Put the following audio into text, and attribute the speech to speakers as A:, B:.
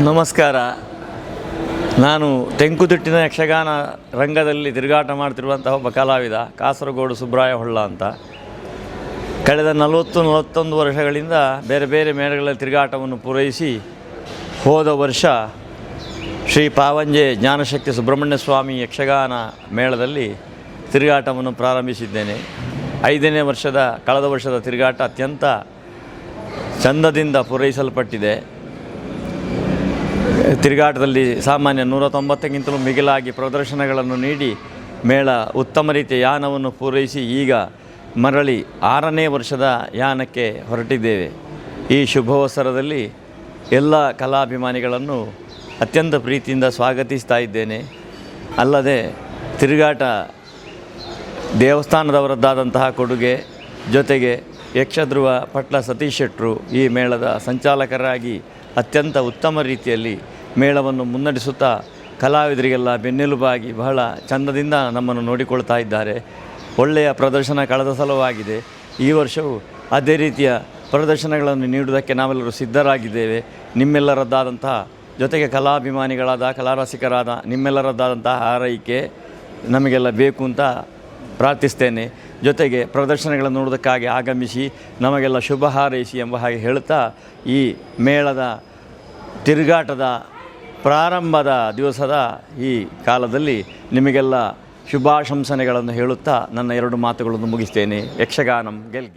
A: ನಮಸ್ಕಾರ. ನಾನು ತೆಂಕುತಿಟ್ಟಿನ ಯಕ್ಷಗಾನ ರಂಗದಲ್ಲಿ ತಿರುಗಾಟ ಮಾಡ್ತಿರುವಂತಹ ಒಬ್ಬ ಕಲಾವಿದ, ಕಾಸರಗೋಡು ಸುಬ್ರಾಯ ಹೊಳ್ಳ ಅಂತ. ಕಳೆದ ನಲವತ್ತು, ನಲವತ್ತೊಂದು ವರ್ಷಗಳಿಂದ ಬೇರೆ ಬೇರೆ ಮೇಳಗಳಲ್ಲಿ ತಿರುಗಾಟವನ್ನು ಪೂರೈಸಿ ಹೋದ ವರ್ಷ ಶ್ರೀ ಪಾವಂಜೆ ಜ್ಞಾನಶಕ್ತಿ ಸುಬ್ರಹ್ಮಣ್ಯ ಸ್ವಾಮಿ ಯಕ್ಷಗಾನ ಮೇಳದಲ್ಲಿ ತಿರುಗಾಟವನ್ನು ಪ್ರಾರಂಭಿಸಿದ್ದೇನೆ. ಐದನೇ ವರ್ಷದ, ಕಳೆದ ವರ್ಷದ ತಿರುಗಾಟ ಅತ್ಯಂತ ಚಂದದಿಂದ ಪೂರೈಸಲ್ಪಟ್ಟಿದೆ. ತಿರುಗಾಟದಲ್ಲಿ ಸಾಮಾನ್ಯ ನೂರ ತೊಂಬತ್ತಕ್ಕಿಂತಲೂ ಮಿಗಿಲಾಗಿ ಪ್ರದರ್ಶನಗಳನ್ನು ನೀಡಿ ಮೇಳ ಉತ್ತಮ ರೀತಿಯ ಯಾನವನ್ನು ಪೂರೈಸಿ ಈಗ ಮರಳಿ ಆರನೇ ವರ್ಷದ ಯಾನಕ್ಕೆ ಹೊರಟಿದ್ದೇವೆ. ಈ ಶುಭವಸರದಲ್ಲಿ ಎಲ್ಲ ಕಲಾಭಿಮಾನಿಗಳನ್ನು ಅತ್ಯಂತ ಪ್ರೀತಿಯಿಂದ ಸ್ವಾಗತಿಸ್ತಾ ಇದ್ದೇನೆ. ಅಲ್ಲದೆ ತಿರುಗಾಟ ದೇವಸ್ಥಾನದವರದ್ದಾದಂತಹ ಕೊಡುಗೆ ಜೊತೆಗೆ ಯಕ್ಷಧ್ರುವ ಪಟ್ಲ ಸತೀಶ್ ಶೆಟ್ಟರು ಈ ಮೇಳದ ಸಂಚಾಲಕರಾಗಿ ಅತ್ಯಂತ ಉತ್ತಮ ರೀತಿಯಲ್ಲಿ ಮೇಳವನ್ನು ಮುನ್ನಡೆಸುತ್ತಾ ಕಲಾವಿದರಿಗೆಲ್ಲ ಬೆನ್ನೆಲುಬಾಗಿ ಬಹಳ ಚಂದದಿಂದ ನಮ್ಮನ್ನು ನೋಡಿಕೊಳ್ತಾ ಇದ್ದಾರೆ. ಒಳ್ಳೆಯ ಪ್ರದರ್ಶನ ಕಳೆದ ಸಲವಾಗಿದೆ. ಈ ವರ್ಷವೂ ಅದೇ ರೀತಿಯ ಪ್ರದರ್ಶನಗಳನ್ನು ನೀಡುವುದಕ್ಕೆ ನಾವೆಲ್ಲರೂ ಸಿದ್ಧರಾಗಿದ್ದೇವೆ. ನಿಮ್ಮೆಲ್ಲರದ್ದಾದಂತಹ ಜೊತೆಗೆ ಕಲಾಭಿಮಾನಿಗಳಾದ, ಕಲಾರಸಿಕರಾದ ನಿಮ್ಮೆಲ್ಲರದ್ದಾದಂತಹ ಹಾರೈಕೆ ನಮಗೆಲ್ಲ ಬೇಕು ಅಂತ ಪ್ರಾರ್ಥಿಸ್ತೇನೆ. ಜೊತೆಗೆ ಪ್ರದರ್ಶನಗಳನ್ನು ನೋಡೋದಕ್ಕಾಗಿ ಆಗಮಿಸಿ ನಮಗೆಲ್ಲ ಶುಭ ಹಾರೈಸಿ ಎಂಬ ಹಾಗೆ ಹೇಳ್ತಾ ಈ ಮೇಳದ ತಿರುಗಾಟದ ಪ್ರಾರಂಭದ ದಿವಸದ ಈ ಕಾಲದಲ್ಲಿ ನಿಮಗೆಲ್ಲ ಶುಭಾಶಂಸನೆಗಳನ್ನು ಹೇಳುತ್ತಾ ನನ್ನ ಎರಡು ಮಾತುಗಳನ್ನು ಮುಗಿಸ್ತೇನೆ. ಯಕ್ಷಗಾನಂ ಗೆಲ್ಗೆ.